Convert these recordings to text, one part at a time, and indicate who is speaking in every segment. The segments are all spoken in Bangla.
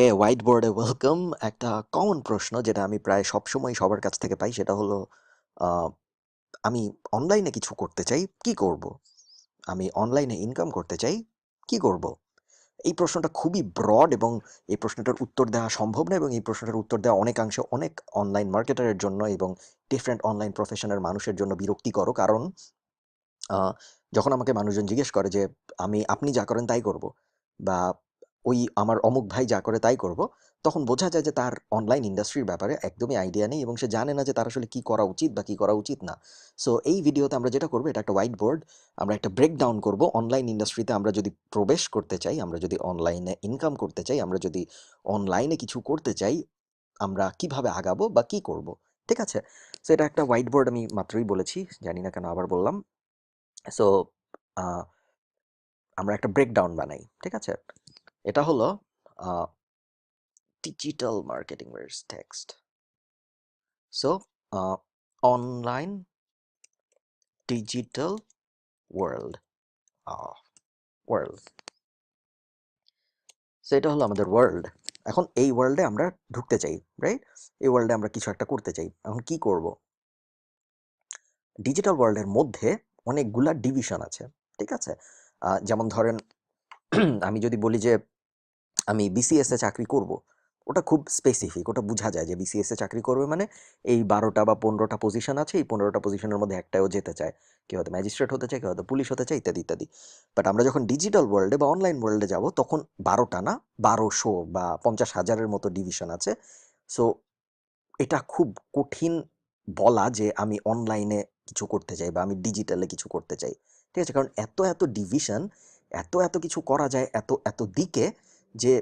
Speaker 1: ওকে হোয়াইট বোর্ডে ওয়েলকাম একটা কমন প্রশ্ন যেটা আমি প্রায় সবসময় সবার কাছ থেকে পাই, সেটা হলো আমি অনলাইনে কিছু করতে চাই, কি করব? আমি অনলাইনে ইনকাম করতে চাই, কি করব? এই প্রশ্নটা খুবই ব্রড এবং এই প্রশ্নটার উত্তর দেওয়া সম্ভব না এবং এই প্রশ্নটার উত্তর দেওয়া অনেকাংশে অনেক অনলাইন মার্কেটারের জন্য এবং ডিফারেন্ট অনলাইন প্রফেশনের মানুষের জন্য বিরক্তিকর কারণ যখন আমাকে মানুষজন জিজ্ঞেস করে যে, আমি, আপনি যা করেন তাই করব? বা ওই আমার অমুক ভাই যা করে তাই করব। তখন বোঝা যায় যে তার অনলাইন ইন্ডাস্ট্রির ব্যাপারে একদমই আইডিয়া নেই এবং সে জানে না যে তার আসলে কী করা উচিত বা কী করা উচিত না। সো এই ভিডিওতে আমরা যেটা করব, এটা একটা হোয়াইট বোর্ড আমরা একটা ব্রেকডাউন করব। অনলাইন ইন্ডাস্ট্রিতে আমরা যদি প্রবেশ করতে চাই, আমরা যদি অনলাইনে ইনকাম করতে চাই, আমরা যদি অনলাইনে কিছু করতে চাই, আমরা কীভাবে আগাবো বা কি করব? ঠিক আছে? সো এটা একটা হোয়াইট বোর্ড আমি মাত্রই বলেছি, জানি না কেন আবার বললাম। সো আমরা একটা ব্রেকডাউন বানাই, ঠিক আছে? এটা হলো digital marketing text so online digital world world so এটা হলো আমাদের ওয়ার্ল্ড এখন এই ওয়ার্ল্ডে আমরা ঢুকতে চাই রাইট এই ওয়ার্ল্ডে আমরা কিছু একটা করতে চাই। এখন কি করব? ডিজিটাল ওয়ার্ল্ডের মধ্যে অনেকগুলা ডিভিশন আছে, ঠিক আছে? যেমন ধরেন আমি যদি বলি যে, আমি বিসিএস চাকরি করব, ওটা খুব স্পেসিফিক ওটা বোঝা যায় যে বিসিএস চাকরি করবে মানে এই বারোটা বা পনেরোটা পজিশন আছে, এই পনেরোটা পজিশনের মধ্যে একটাও যেতে চায়। কেউ হয়তো ম্যাজিস্ট্রেট হতে চায়, কেউ হয়তো পুলিশ হতে চায়, ইত্যাদি ইত্যাদি। বাট আমরা যখন ডিজিটাল ওয়ার্ল্ডে বা অনলাইন ওয়ার্ল্ডে যাব, তখন বারোটা না, বারোশো বা পঞ্চাশ হাজারের মতো ডিভিশন আছে। সো এটা খুব কঠিন বলা যে আমি অনলাইনে কিছু করতে চাই বা আমি ডিজিটালে কিছু করতে চাই। ঠিক আছে? কারণ এত এত ডিভিশন এত এত কিছু করা যায় এত এত দিকে যে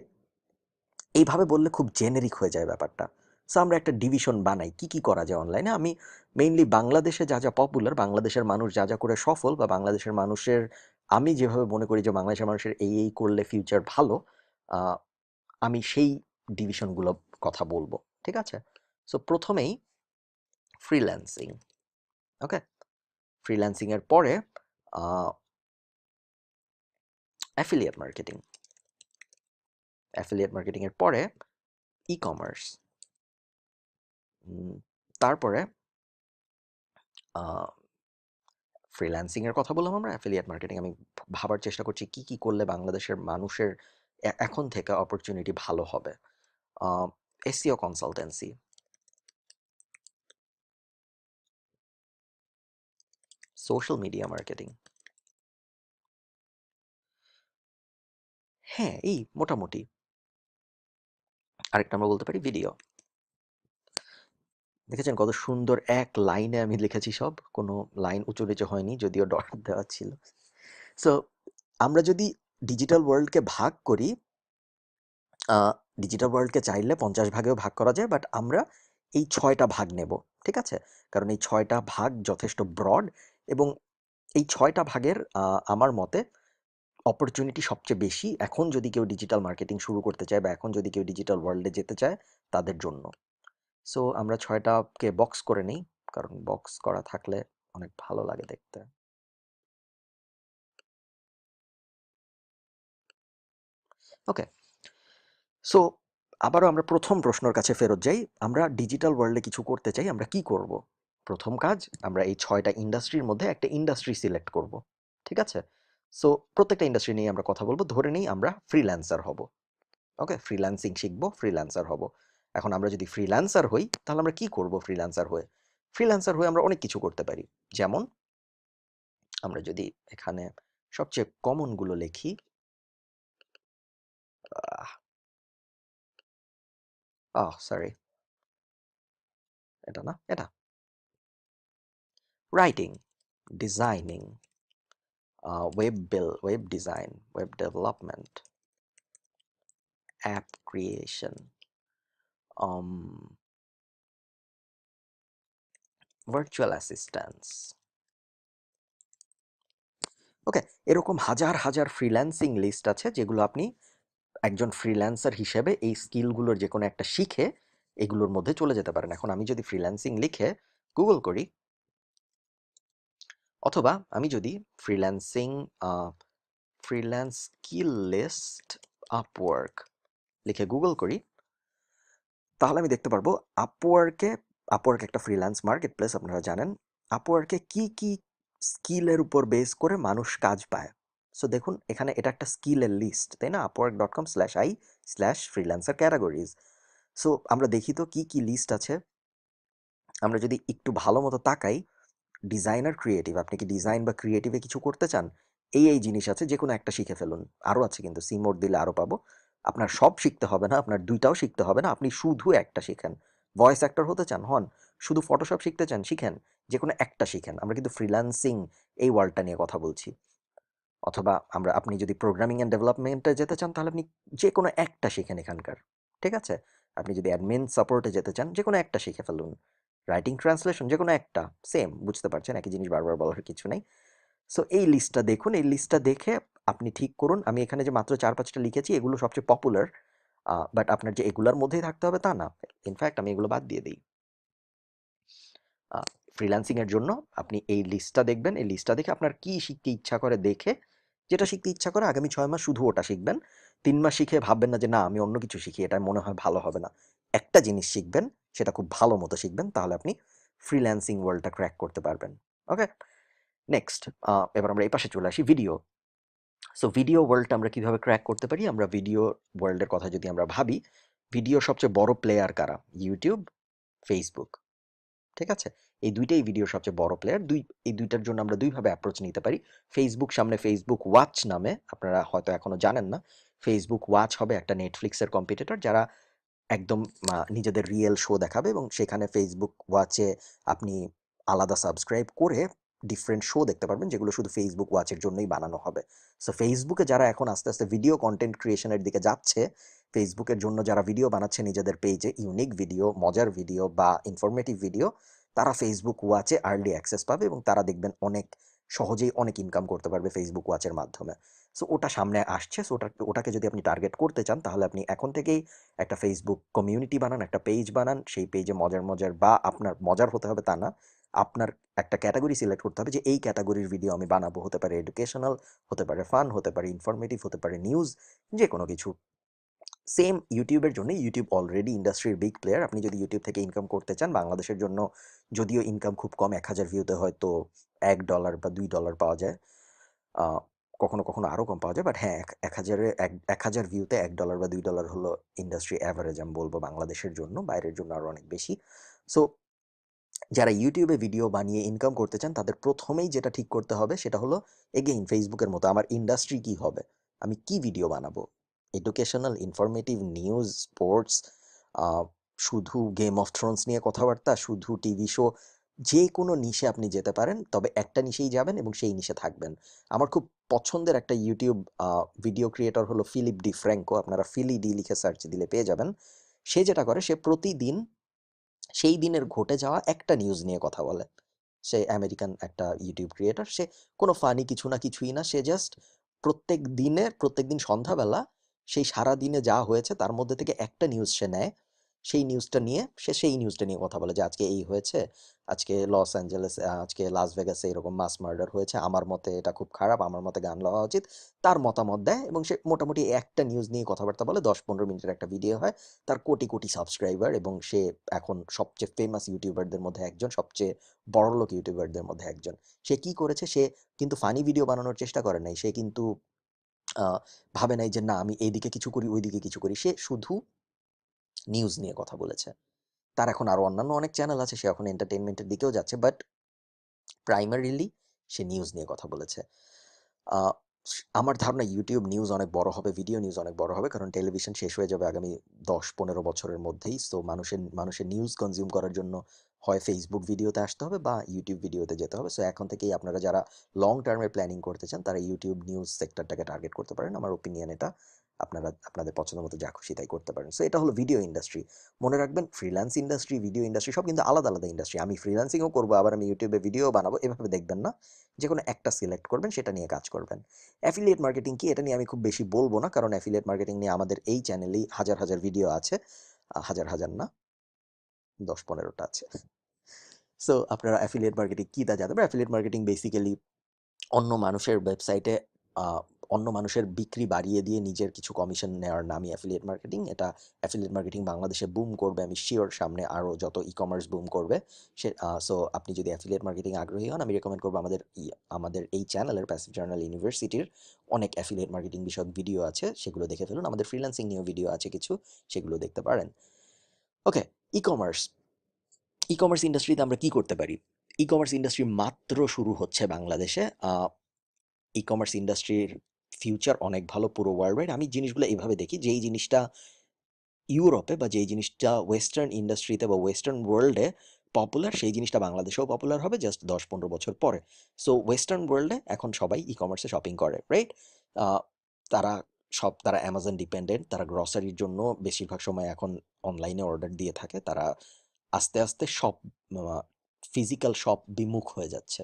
Speaker 1: এইভাবে বললে খুব জেনেরিক হয়ে যায় ব্যাপারটা। সো আমরা একটা ডিভিশন বানাই। কি কি করা যায় অনলাইনে আমি মেইনলি বাংলাদেশে যা যা পপুলার বাংলাদেশের মানুষ যা যা করে সফল বা বাংলাদেশের মানুষের, আমি যেভাবে মনে করি যে বাংলাদেশের মানুষের এই এই করলে ফিউচার ভালো আমি সেই ডিভিশনগুলো কথা বলব। ঠিক আছে? সো প্রথমেই ফ্রিল্যান্সিং ওকে ফ্রিল্যান্সিংয়ের পরে অ্যাফিলিয়েট মার্কেটিং অ্যাফিলিয়েট মার্কেটিংয়ের পরে ই কমার্স তারপরে ফ্রিল্যান্সিং এর কথা বললাম আমরা অ্যাফিলিয়েট মার্কেটিং আমি ভাবার চেষ্টা করছি কি কি করলে বাংলাদেশের মানুষের এখন থেকে অপরচুনিটি ভালো হবে। SEO consultancy social media marketing হ্যাঁ এই মোটামুটি। আরেকটা আমরা বলতে পারি ভিডিও দেখেছেন কত সুন্দর এক লাইনে আমি লিখেছি সব? কোনো লাইন উঁচু নিচু হয়নি, যদিও ডট দেওয়া ছিল। সো আমরা যদি ডিজিটাল ওয়ার্ল্ডকে ভাগ করি ডিজিটাল ওয়ার্ল্ডকে চাইলে পঞ্চাশ ভাগেও ভাগ করা যায় বাট আমরা এই ছয়টা ভাগ নেব, ঠিক আছে? কারণ এই ছয়টা ভাগ যথেষ্ট ব্রড এবং এই ছয়টা ভাগের আমার মতে অপরচুনিটি সবচেয়ে বেশি এখন যদি কেউ ডিজিটাল মার্কেটিং শুরু করতে চায় বা এখন যদি কেউ ডিজিটাল ওয়ার্ল্ডে যেতে চায় তাদের জন্য। সো আমরা ছয়টাকে বক্স করে নিই, কারণ বক্স করা থাকলে অনেক ভালো লাগে দেখতে। ওকে সো আবারও আমরা প্রথম প্রশ্নের কাছে ফেরত যাই। আমরা ডিজিটাল ওয়ার্ল্ডে কিছু করতে চাই, আমরা কি করব? প্রথম কাজ, আমরা এই ছয়টা ইন্ডাস্ট্রির মধ্যে একটা ইন্ডাস্ট্রি সিলেক্ট করব, ঠিক আছে? সো প্রত্যেকটা ইন্ডাস্ট্রি নিয়ে আমরা কথা বলব। ধরে নিই আমরা ফ্রিল্যান্সার হব। ওকে ফ্রিল্যান্সিং শিখব ফ্রিল্যান্সার হব। এখন আমরা যদি ফ্রিল্যান্সার হই, তাহলে আমরা কি করব ফ্রিল্যান্সার হয়ে? ফ্রিল্যান্সার হয়ে আমরা অনেক কিছু করতে পারি। যেমন, আমরা যদি এখানে সবচেয়ে কমনগুলো লিখি, আহ সরি এটা না, এটা। Writing designing web bill web design web development app creation virtual assistance okay এরকম হাজার হাজার ফ্রিল্যান্সিং লিস্ট আছে যেগুলো আপনি একজন ফ্রিল্যান্সার হিসেবে এই স্কিলগুলোর যে কোনো একটা শিখে এগুলোর মধ্যে চলে যেতে পারেন। এখন আমি যদি ফ্রিল্যান্সিং লিখে গুগল করি অথবা আমি যদি freelancing freelance skill list Upwork লিখে গুগল করি, তাহলে আমি দেখতে পারব আপওয়ার্কে আপওয়ার্ক একটা ফ্রিল্যান্স মার্কেট প্লেস আপনারা জানেন আপওয়ার্কে কি কি স্কিলের উপর বেস করে মানুষ কাজ পায়। সো দেখুন, এখানে এটা একটা স্কিলের লিস্ট তাই না? Upwork dot com slash I slash freelancer categories so আমরা দেখি তো কি কি লিস্ট আছে। আমরা যদি একটু ভালো মতো তাকাই ডিজাইনার ক্রিয়েটিভ আপনি কি ডিজাইন বা ক্রিয়েটিভে কিছু করতে চান? এই এই জিনিস আছে যে কোনো একটা শিখে ফেলুন। আরও আছে কিন্তু সিমোড দিলে আরও পাবো। আপনার সব শিখতে হবে না, আপনার দুইটাও শিখতে হবে না, আপনি শুধু একটা শিখেন। ভয়েস অ্যাক্টর হতে চান, হন। শুধু ফটোশপ শিখতে চান, শিখেন। যে কোনো একটা শিখেন। আমরা কিন্তু ফ্রিল্যান্সিং এই ওয়ার্ল্ডটা নিয়ে কথা বলছি। অথবা আমরা, আপনি যদি প্রোগ্রামিং অ্যান্ড ডেভেলপমেন্টে যেতে চান, তাহলে আপনি যে কোনো একটা শিখেন এখানকার। ঠিক আছে? আপনি যদি অ্যাডমিন সাপোর্টে যেতে চান যে কোনো একটা শিখে ফেলুন। রাইটিং ট্রান্সলেশন যে কোনো একটা সেম বুঝতে পারছেন, একই জিনিস বারবার বলার কিছু নেই। সো এই লিস্টটা দেখুন, এই লিস্টটা দেখে আপনি ঠিক করুন। আমি এখানে যে মাত্র চার পাঁচটা লিখেছি, এগুলো সবচেয়ে পপুলার বাট আপনার যে এগুলোর মধ্যেই থাকতে হবে তা না। ইনফ্যাক্ট আমি এগুলো বাদ দিয়ে দিই। ফ্রিল্যান্সিংয়ের জন্য আপনি এই লিস্টটা দেখবেন, এই লিস্টটা দেখে আপনার কি শিখতে ইচ্ছা করে দেখে, যেটা শিখতে ইচ্ছা করে আগামী ছয় মাস শুধু ওটা শিখবেন। তিন মাস শিখে ভাববেন না যে, না, আমি অন্য কিছু শিখি এটা মনে হয় ভালো হবে না। একটা জিনিস শিখবেন, সেটা খুব ভালো মতো শিখবেন, তাহলে আপনি ফ্রিল্যান্সিং ওয়ার্ল্ডটা ক্র্যাক করতে পারবেন। ওকে নেক্সট এবার আমরা এই পাশে চলে আসি ভিডিও সো ভিডিও ওয়ার্ল্ডটা আমরা কীভাবে ক্র্যাক করতে পারি? আমরা ভিডিও ওয়ার্ল্ডের কথা যদি আমরা ভাবি ভিডিও সবচেয়ে বড় প্লেয়ার কারা? ইউটিউব ফেসবুক ঠিক আছে? এই দুইটাই ভিডিও সবচেয়ে বড় প্লেয়ার দুই, এই দুইটার জন্য আমরা দুইভাবে অ্যাপ্রোচ নিতে পারি। ফেসবুক সামনে ফেসবুক ওয়াচ নামে, আপনারা হয়তো এখনও জানেন না। ফেসবুক ওয়াচ হবে একটা নেটফ্লিক্সের কম্পিটিটর যারা একদম নিজেদের রিয়েল শো দেখাবে এবং সেখানে ফেসবুক ওয়াচে আপনি আলাদা সাবস্ক্রাইব করে ডিফারেন্ট শো দেখতে পারবেন, যেগুলো শুধু ফেসবুক ওয়াচের জন্যই বানানো হবে। সো ফেসবুকে যারা এখন আস্তে আস্তে ভিডিও কন্টেন্ট ক্রিয়েশনের দিকে যাচ্ছে ফেসবুকের জন্য যারা ভিডিও বানাচ্ছে নিজেদের পেজে ইউনিক ভিডিও মজার ভিডিও বা ইনফরমেটিভ ভিডিও তারা ফেসবুক ওয়াচে আর্লি অ্যাক্সেস পাবে এবং তারা দেখবেন অনেক সহজেই অনেক ইনকাম করতে পারবে ফেসবুক ওয়াচের মাধ্যমে। সো ওটা সামনে আসছে। সো ওটা, ওটাকে যদি আপনি টার্গেট করতে চান, তাহলে আপনি এখন থেকেই একটা ফেসবুক কমিউনিটি বানান, একটা পেজ বানান। সেই পেজে মজার মজার বা আপনার, মজার হতে হবে তা না। আপনার একটা ক্যাটাগরি সিলেক্ট করতে হবে যে, এই ক্যাটাগরির ভিডিও আমি বানাবো। হতে পারে এডুকেশনাল হতে পারে ফান হতে পারে ইনফরমেটিভ হতে পারে নিউজ যে কোনো কিছু সেম ইউটিউবের জন্য ইউটিউব অলরেডি ইন্ডাস্ট্রির বিগ প্লেয়ার আপনি যদি ইউটিউব থেকে ইনকাম করতে চান, বাংলাদেশের জন্য যদিও ইনকাম খুব কম, এক হাজার ভিউতে হয়তো এক ডলার বা দুই ডলার পাওয়া যায়। কখনো কখনো আরও কম পাওয়া যায়। বাট হ্যাঁ এক হাজারে, এক হাজার ভিউতে এক ডলার বা দুই ডলার হলো ইন্ডাস্ট্রি অ্যাভারেজ আমি বলব বাংলাদেশের জন্য, বাইরের জন্য আরও অনেক বেশি। সো যারা ইউটিউবে ভিডিও বানিয়ে ইনকাম করতে চান, তাদের প্রথমেই যেটা ঠিক করতে হবে সেটা হলো এগেইন ফেসবুকের মতো আমার ইন্ডাস্ট্রি কি হবে? আমি কি ভিডিও বানাবো? এডুকেশনাল ইনফরমেটিভ নিউজ স্পোর্টস শুধু গেম অফ থ্রোনস নিয়ে কথাবার্তা, শুধু টিভি শো যে কোনো নিশে আপনি যেতে পারেন, তবে একটা নিশেই যাবেন এবং সেই নিশে থাকবেন। আমার খুব পছন্দের একটা ইউটিউব ভিডিও ক্রিয়েটর হলো ফিলিপ ডি ফ্র্যাঙ্কো আপনারা ফিলি ডি লিখে সার্চ দিলে পেয়ে যাবেন। সে যেটা করে, সে প্রতিদিন, সেই দিনের ঘটে যাওয়া একটা নিউজ নিয়ে কথা বলে। সে আমেরিকান একটা ইউটিউব ক্রিয়েটর সে কোনো ফানি কিছু না কিছুই না, সে জাস্ট প্রত্যেক দিনের প্রত্যেক দিন সন্ধ্যাবেলা, সেই সারা দিনে যা হয়েছে, তার মধ্যে থেকে একটা নিউজ সে নেয়। সেই নিউজটা নিয়ে, সে সেই নিউজটা নিয়ে কথা বলে যে, আজকে এই হয়েছে, আজকে লস অ্যাঞ্জেলেস আজকে লাস ভেগাসে এরকম মাস মার্ডার হয়েছে, আমার মতে এটা খুব খারাপ, আমার মতে গান লওয়া উচিত। তার মতামত দেয় এবং সে মোটামুটি একটা নিউজ নিয়ে কথাবার্তা বলে দশ পনেরো মিনিটের একটা ভিডিও হয়। তার কোটি কোটি সাবস্ক্রাইবার এবং সে এখন সবচেয়ে ফেমাস ইউটিউবারদের মধ্যে একজন, সবচেয়ে বড়লোক ইউটিউবারদের মধ্যে একজন। সে কি করেছে? সে কিন্তু ফানি ভিডিও বানানোর চেষ্টা করে নাই। সে কিন্তু ভাবে নাই যে, না, আমি এইদিকে কিছু করি, ওইদিকে কিছু করি। সে শুধু নিউজ নিয়ে কথা বলেছে। তার এখন আরও অন্যান্য অনেক চ্যানেল আছে, সে এখন এন্টারটেনমেন্টের দিকেও যাচ্ছে বাট প্রাইমারিলি সে নিউজ নিয়ে কথা বলেছে। আমার ধারণা ইউটিউব নিউজ অনেক বড় হবে ভিডিও নিউজ অনেক বড় হবে, কারণ টেলিভিশন শেষ হয়ে যাবে আগামী দশ পনেরো বছরের মধ্যেই সো মানুষের মানুষের নিউজ কনজিউম করার জন্য হয় ফেসবুক ভিডিওতে আসতে হবে বা ইউটিউব ভিডিওতে যেতে হবে। সো এখন থেকেই আপনারা যারা লং টার্মে প্ল্যানিং করতে চান, তারা ইউটিউব নিউজ সেক্টরটাকে টার্গেট করতে পারেন, আমার ওপিনিয়ন এটা। আপনারা, আপনাদের পছন্দ মতো যা খুশি তাই করতে পারেন। সো এটা হলো ভিডিও ইন্ডাস্ট্রি মনে রাখবেন ফ্রিল্যান্স ইন্ডাস্ট্রি ভিডিও ইন্ডাস্ট্রি সব কিন্তু আলাদা আলাদা ইন্ডাস্ট্রি আমি ফ্রিল্যান্সিংও করব, আবার আমি ইউটিউবে ভিডিও বানাবো, এভাবে দেখবেন না। যে কোনো একটা সিলেক্ট করবেন, সেটা নিয়ে কাজ করবেন। অ্যাফিলিয়েট মার্কেটিং কি? এটা নিয়ে আমি খুব বেশি বলব না, কারণ অ্যাফিলিয়েট মার্কেটিং নিয়ে আমাদের এই চ্যানেলেই হাজার হাজার ভিডিও আছে। হাজার হাজার না, দশ, পনেরোটা আছে। সো আপনারা অ্যাফিলিয়েট মার্কেটিং কী তা জানতে পারেন? অ্যাফিলিয়েট মার্কেটিং বেসিক্যালি অন্য মানুষের ওয়েবসাইটে অন্য মানুষের বিক্রি বাড়িয়ে দিয়ে নিজের কিছু কমিশন নেওয়ার নামই অ্যাফিলিয়েট মার্কেটিং এটা অ্যাফিলিয়েট মার্কেটিং বাংলাদেশে বুম করবে, আমি শিওর সামনে আরও যত ই কমার্স বুম করবে, সে সো আপনি যদি অ্যাফিলিয়েট মার্কেটিং আগ্রহী হন, আমি রেকমেন্ড করব আমাদের আমাদের এই চ্যানেলের প্যাসিভ জার্নাল ইউনিভার্সিটির অনেক অ্যাফিলিয়েট মার্কেটিং বিষয়ক ভিডিও আছে, সেগুলো দেখে ফেলুন, আমাদের ফ্রিল্যান্সিং নিয়েও ভিডিও আছে কিছু, সেগুলো দেখতে পারেন। ওকে ই কমার্স ই কমার্স ইন্ডাস্ট্রিতে আমরা কি করতে পারি? ই কমার্স ইন্ডাস্ট্রি মাত্র শুরু হচ্ছে বাংলাদেশে ই কমার্স ইন্ডাস্ট্রির ফিউচার অনেক ভালো পুরো ওয়ার্ল্ড আমি জিনিসগুলো এইভাবে দেখি যেই জিনিসটা ইউরোপে বা যেই জিনিসটা ওয়েস্টার্ন ইন্ডাস্ট্রিতে বা ওয়েস্টার্ন ওয়ার্ল্ডে পপুলার সেই জিনিসটা বাংলাদেশেও পপুলার হবে জাস্ট দশ পনেরো বছর পরে। সো ওয়েস্টার্ন ওয়ার্ল্ডে এখন সবাই ই কমার্সে শপিং করে রাইট তারা সব, তারা অ্যামাজন ডিপেন্ডেন্ট তারা গ্রসারির জন্য বেশিরভাগ সময় এখন অনলাইনে অর্ডার দিয়ে থাকে, তারা আস্তে আস্তে সব ফিজিক্যাল শপ বিমুখ হয়ে যাচ্ছে।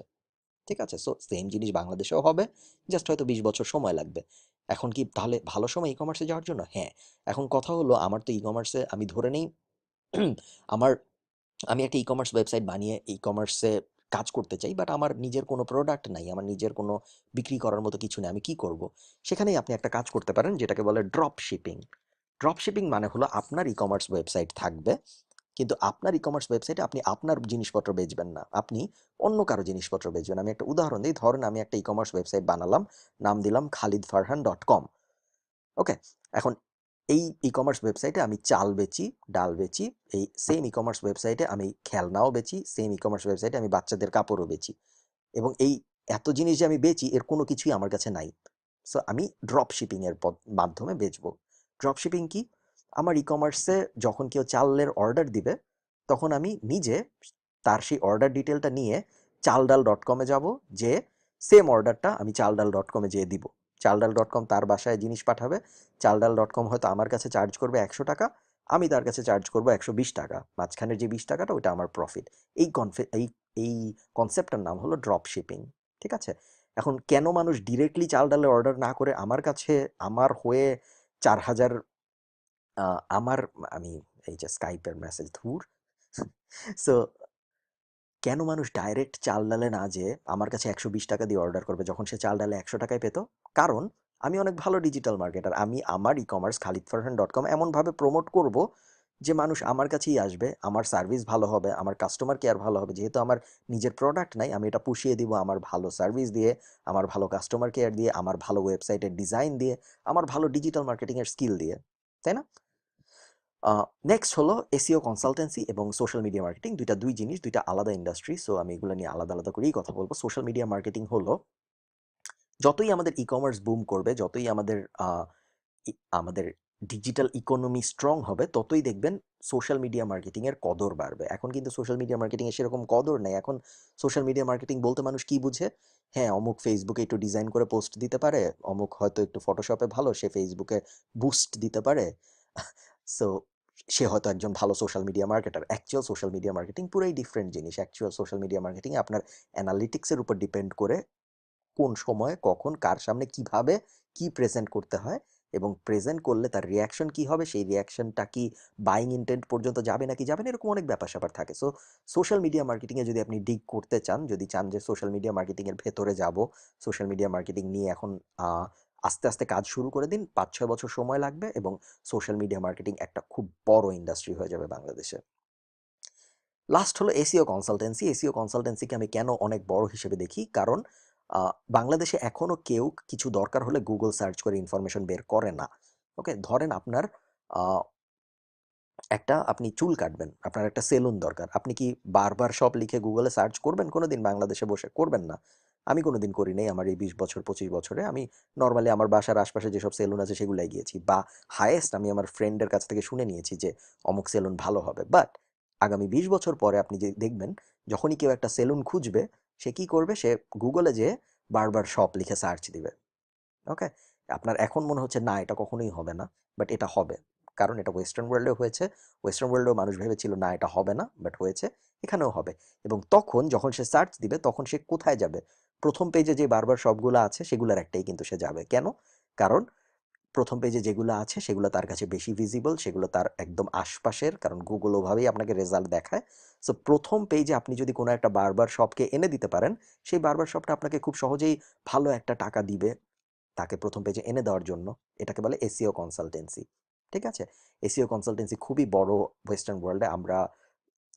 Speaker 1: ঠিক আছে? সো সেম জিনিস বাংলাদেশেও হবে। জাস্ট হয়তো বিশ বছর সময় লাগবে। এখন কি তাহলে ভালো সময় ই কমার্সে যাওয়ার জন্য? হ্যাঁ। এখন কথা হলো, আমার তো ই কমার্সে আমি ধরে নেই। আমার, আমি একটা ই কমার্স ওয়েবসাইট বানিয়ে ই কমার্সে কাজ করতে চাই বাট আমার নিজের কোনো প্রোডাক্ট নাই, আমার নিজের কোনো বিক্রি করার মতো কিছু নেই, আমি কি করব? সেখানেই আপনি একটা কাজ করতে পারেন, যেটাকে বলে ড্রপ শিপিং ড্রপ শিপিং মানে হলো আপনার ই কমার্স ওয়েবসাইট থাকবে কিন্তু আপনার ই কমার্স ওয়েবসাইটে আপনি আপনার জিনিসপত্র বেচবেন না। আপনি অন্য কারও জিনিসপত্র বেচবেন। আমি একটা উদাহরণ দিই। ধরেন আমি একটা ই কমার্স ওয়েবসাইট বানালাম, নাম দিলাম Khalid Farhan dot com okay? এখন এই ই কমার্স ওয়েবসাইটে আমি চাল বেচি, ডাল বেচি, এই সেম ই কমার্স ওয়েবসাইটে আমি খেলনাও বেচি সেম ই কমার্স ওয়েবসাইটে আমি বাচ্চাদের কাপড়ও বেচি। এবং এই এত জিনিস যে আমি বেচি, এর কোনো কিছুই আমার কাছে নাই। সো আমি ড্রপ শিপিংয়ের মাধ্যমে বেচবো। ড্রপ শিপিং কি? আমার ই কমার্সে যখন কেউ চালের অর্ডার দিবে, তখন আমি নিজে তার সেই অর্ডার ডিটেলটা নিয়ে চাল ডাল ডট কমে যাব, যে সেম অর্ডারটা আমি চাল ডাল ডট কমে যেয়ে দিব। চাল ডাল ডট কম তার বাসায় জিনিস পাঠাবে চাল ডাল ডট কম হয়তো আমার কাছে চার্জ করবে একশো টাকা, আমি তার কাছে চার্জ করব একশো বিশ টাকা। মাঝখানের যে বিশ টাকাটা, ওইটা আমার প্রফিট এই কনফে এই এই কনসেপ্টটার নাম হলো ড্রপ শিপিং ঠিক আছে? এখন কেন মানুষ ডিরেক্টলি চাল ডালের অর্ডার না করে আমার কাছে, আমার হয়ে চার হাজার আমার আমি এই যে স্কাইপের মেসেজ ধুর। সো কেন মানুষ ডাইরেক্ট চাল ডালে না যেয়ে আমার কাছে একশো বিশ টাকা দিয়ে অর্ডার করবে যখন সে চাল ডালে একশো টাকায় পেত? কারণ আমি অনেক ভালো ডিজিটাল মার্কেটার আমি আমার e commerce Khalid Farhan dot com এমনভাবে প্রমোট করব যে মানুষ আমার কাছেই আসবে, আমার সার্ভিস ভালো হবে, আমার কাস্টমার কেয়ার ভালো হবে। যেহেতু আমার নিজের প্রোডাক্ট নাই, আমি এটা পুষিয়ে দিব আমার ভালো সার্ভিস দিয়ে, আমার ভালো কাস্টমার কেয়ার দিয়ে, আমার ভালো ওয়েবসাইটের ডিজাইন দিয়ে, আমার ভালো ডিজিটাল মার্কেটিংয়ের স্কিল দিয়ে। তাই না? নেক্সট হলো এসিও কনসালটেন্সি এবং সোশ্যাল মিডিয়া মার্কেটিং দুইটা দুই জিনিস, দুইটা আলাদা ইন্ডাস্ট্রি সো আমি এগুলো নিয়ে আলাদা আলাদা করেই কথা বলব। সোশ্যাল মিডিয়া মার্কেটিং হলো, যতই আমাদের ই কমার্স বুম করবে, যতই আমাদের আমাদের ডিজিটাল ইকোনমি স্ট্রং হবে, ততই দেখবেন সোশ্যাল মিডিয়া মার্কেটিং এর কদর বাড়বে। এখন কিন্তু সোশ্যাল মিডিয়া মার্কেটিং এর সেরকম কদর নেই। এখন সোশ্যাল মিডিয়া মার্কেটিং বলতে মানুষ কি বুঝে? হ্যাঁ অমুক ফেসবুকে একটু ডিজাইন করে পোস্ট দিতে পারে, অমুক হয়তো একটু ফটোশপে ভালো, সে ফেসবুকে বুস্ট দিতে পারে। সো সে হয়তো একজন ভালো social media marketer actual social media marketing পুরাই ডিফারেন্ট জিনিস। অ্যাকচুয়াল সোশ্যাল মিডিয়া মার্কেটিং আপনার অ্যানালিটিক্সের উপর ডিপেন্ড করে কোন সময়, কখন, কার সামনে কীভাবে, কি প্রেজেন্ট করতে হয় এবং প্রেজেন্ট করলে তার রিয়াকশন কি হবে, সেই রিয়াকশনটা কি বাইং ইন্টেন্ট পর্যন্ত যাবে নাকি যাবে না, এরকম অনেক ব্যাপার স্যাপার থাকে সো সোশ্যাল মিডিয়া মার্কেটিংয়ে যদি আপনি ডিগ করতে চান, যদি চান যে সোশ্যাল মিডিয়া মার্কেটিংয়ের ভেতরে যাব সোশ্যাল মিডিয়া মার্কেটিং নিয়ে এখন আস্তে আস্তে কাজ শুরু করে দিন। পাঁচ ছয় বছর সময় লাগবে এবং সোশ্যাল মিডিয়া মার্কেটিং একটা খুব বড় ইন্ডাস্ট্রি হয়ে যাবে বাংলাদেশে। লাস্ট হলো এসিও কনসালটেন্সি এসিও কনসালটেন্সিকে আমি কেন অনেক বড় হিসেবে দেখি? কারণ বাংলাদেশে এখনও কেউ কিছু দরকার হলে গুগল সার্চ করে ইনফরমেশন বের করে না। ওকে ধরেন আপনার একটা আপনি চুল কাটবেন। আপনার একটা সেলুন দরকার। আপনি কি বারবার সব লিখে গুগলে সার্চ করবেন? কোনোদিন বাংলাদেশে বসে করবেন না। আমি কোনোদিন করি নাই আমার এই বিশ বছর, পঁচিশ বছরে। আমি নর্মালি আমার বাসার আশপাশে যেসব সেলুন আছে সেগুলাই গিয়েছি বা হায়েস্ট আমি আমার ফ্রেন্ডের কাছ থেকে শুনে নিয়েছি যে অমুক সেলুন ভালো হবে। বাট আগামী বিশ বছর পরে আপনি যে দেখবেন, যখনই কেউ একটা সেলুন খুঁজবে, সে কি করবে? সে গুগলে যে বারবার শপ লিখে সার্চ দিবে। ওকে আপনার এখন মনে হচ্ছে, না, এটা কখনোই হবে না। বাট এটা হবে। কারণ এটা ওয়েস্টার্ন ওয়ার্ল্ডে হয়েছে। ওয়েস্টার্ন ওয়ার্ল্ডেও মানুষ ভেবেছিল, না, এটা হবে না। বাট হয়েছে। এখানেও হবে। এবং তখন যখন সে সার্চ দিবে, তখন সে কোথায় যাবে? প্রথম পেজে যে বারবার সবগুলো আছে, সেগুলোর একটাই কিন্তু সে যাবে। কেন? কারণ প্রথম পেজে যেগুলো আছে, সেগুলো তার কাছে বেশি ভিজিবল সেগুলো তার একদম আশপাশের, কারণ গুগল ওভাবেই আপনাকে রেজাল্ট দেখায়। সো প্রথম পেজে আপনি যদি কোনো একটা বারবার শপকে এনে দিতে পারেন, সেই বারবার শপটা আপনাকে খুব সহজেই ভালো একটা টাকা দিবে তাকে প্রথম পেজে এনে দেওয়ার জন্য। এটাকে বলে এসিও কনসালটেন্সি ঠিক আছে? এসিও কনসালটেন্সি খুবই বড় ওয়েস্টার্ন ওয়ার্ল্ডে আমরা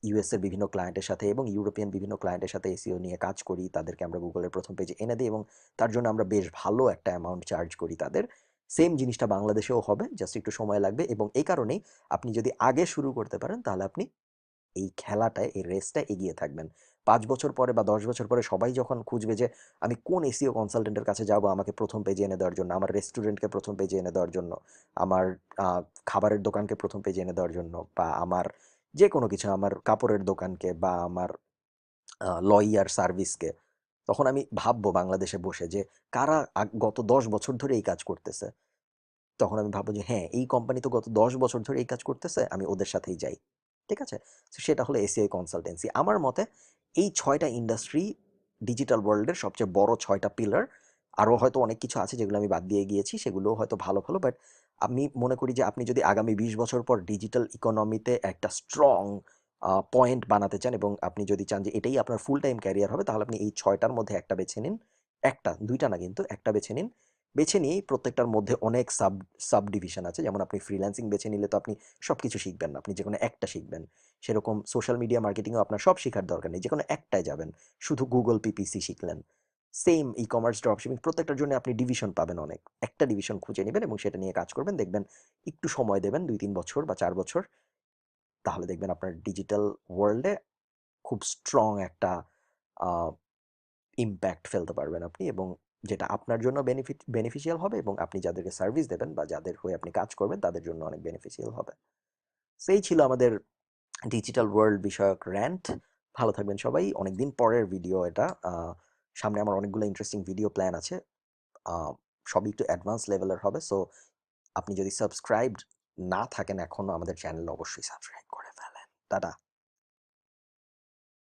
Speaker 1: ইউএস এর বিভিন্ন ক্লায়েন্টের সাথে এবং ইউরোপিয়ান বিভিন্ন ক্লায়েন্টের সাথে এসিও নিয়ে কাজ করি। তাদেরকে আমরা গুগলের প্রথম পেজে এনে দিই এবং তার জন্য আমরা বেশ ভালো একটা অ্যামাউন্ট চার্জ করি তাদের। সেম জিনিসটা বাংলাদেশেও হবে জাস্ট একটু সময় লাগবে এবং এই কারণেই আপনি যদি আগে শুরু করতে পারেন, তাহলে আপনি এই খেলাটায়, এই রেসটা এগিয়ে থাকবেন। পাঁচ বছর পরে বা দশ বছর পরে সবাই যখন খুঁজবে যে আমি কোন এসিও কনসালটেন্টের কাছে যাব আমাকে প্রথম পেজে এনে দেওয়ার জন্য, আমার রেস্টুরেন্টকে প্রথম পেজে এনে দেওয়ার জন্য, আমার খাবারের দোকানকে প্রথম পেজে এনে দেওয়ার জন্য বা আমার যে কোনো কিছু, আমার কাপড়ের দোকানকে বা আমার লয়ার সার্ভিসকে তখন আমি ভাববো বাংলাদেশে বসে যে, কারা গত দশ বছর ধরে এই কাজ করতেছে? তখন আমি ভাববো যে হ্যাঁ এই কোম্পানি তো গত দশ বছর ধরে এই কাজ করতেছে, আমি ওদের সাথেই যাই। ঠিক আছে? সেটা হলো এসিআই কনসালটেন্সি আমার মতে এই ছয়টা ইন্ডাস্ট্রি ডিজিটাল ওয়ার্ল্ডের সবচেয়ে বড় ছয়টা পিলার আরও হয়তো অনেক কিছু আছে যেগুলো আমি বাদ দিয়ে গিয়েছি, সেগুলোও হয়তো ভালো ভালো বাট আমি মনে করি যে আপনি যদি আগামী বিশ বছর পর ডিজিটাল ইকোনমিতে একটা স্ট্রং পয়েন্ট বানাতে চান এবং আপনি যদি চান যে এটাই আপনার ফুল টাইম ক্যারিয়ার হবে, তাহলে আপনি এই ছয়টার মধ্যে একটা বেছে নিন। একটা, দুইটা না কিন্তু, একটা বেছে নিন। বেছে নিয়েই প্রত্যেকটার মধ্যে অনেক সাব সাব ডিভিশন আছে। যেমন আপনি ফ্রিল্যান্সিং বেছে নিলে তো আপনি সব কিছু শিখবেন না, আপনি যে কোনো একটা শিখবেন। সেরকম সোশ্যাল মিডিয়া মার্কেটিংও আপনার সব শেখার দরকার নেই যে কোনো একটায় যাবেন। শুধু গুগল পিপিসি শিখলেন। সেম ই কমার্স ড্রপশিপিং প্রত্যেকটার জন্য আপনি ডিভিশন পাবেন অনেক। একটা ডিভিশন খুঁজে নেবেন এবং সেটা নিয়ে কাজ করবেন। দেখবেন একটু সময় দেবেন, দুই তিন বছর বা চার বছর, তাহলে দেখবেন আপনার ডিজিটাল ওয়ার্ল্ডে খুব স্ট্রং একটা ইম্প্যাক্ট ফেলতে পারবেন আপনি এবং যেটা আপনার জন্য বেনিফিট বেনিফিশিয়াল হবে এবং আপনি যাদেরকে সার্ভিস দেবেন বা যাদের হয়ে আপনি কাজ করবেন, তাদের জন্য অনেক বেনিফিশিয়াল হবে। সেই ছিল আমাদের ডিজিটাল ওয়ার্ল্ড বিষয়ক র্যান্ট ভালো থাকবেন সবাই। অনেকদিন পরের ভিডিও এটা সামনে আমার অনেকগুলো ইন্টারেস্টিং ভিডিও প্ল্যান আছে। সবই একটু অ্যাডভান্স লেভেলের হবে। সো আপনি যদি সাবস্ক্রাইবড না থাকেন এখনও আমাদের চ্যানেল অবশ্যই সাবস্ক্রাইব করে ফেলেন। টাটা!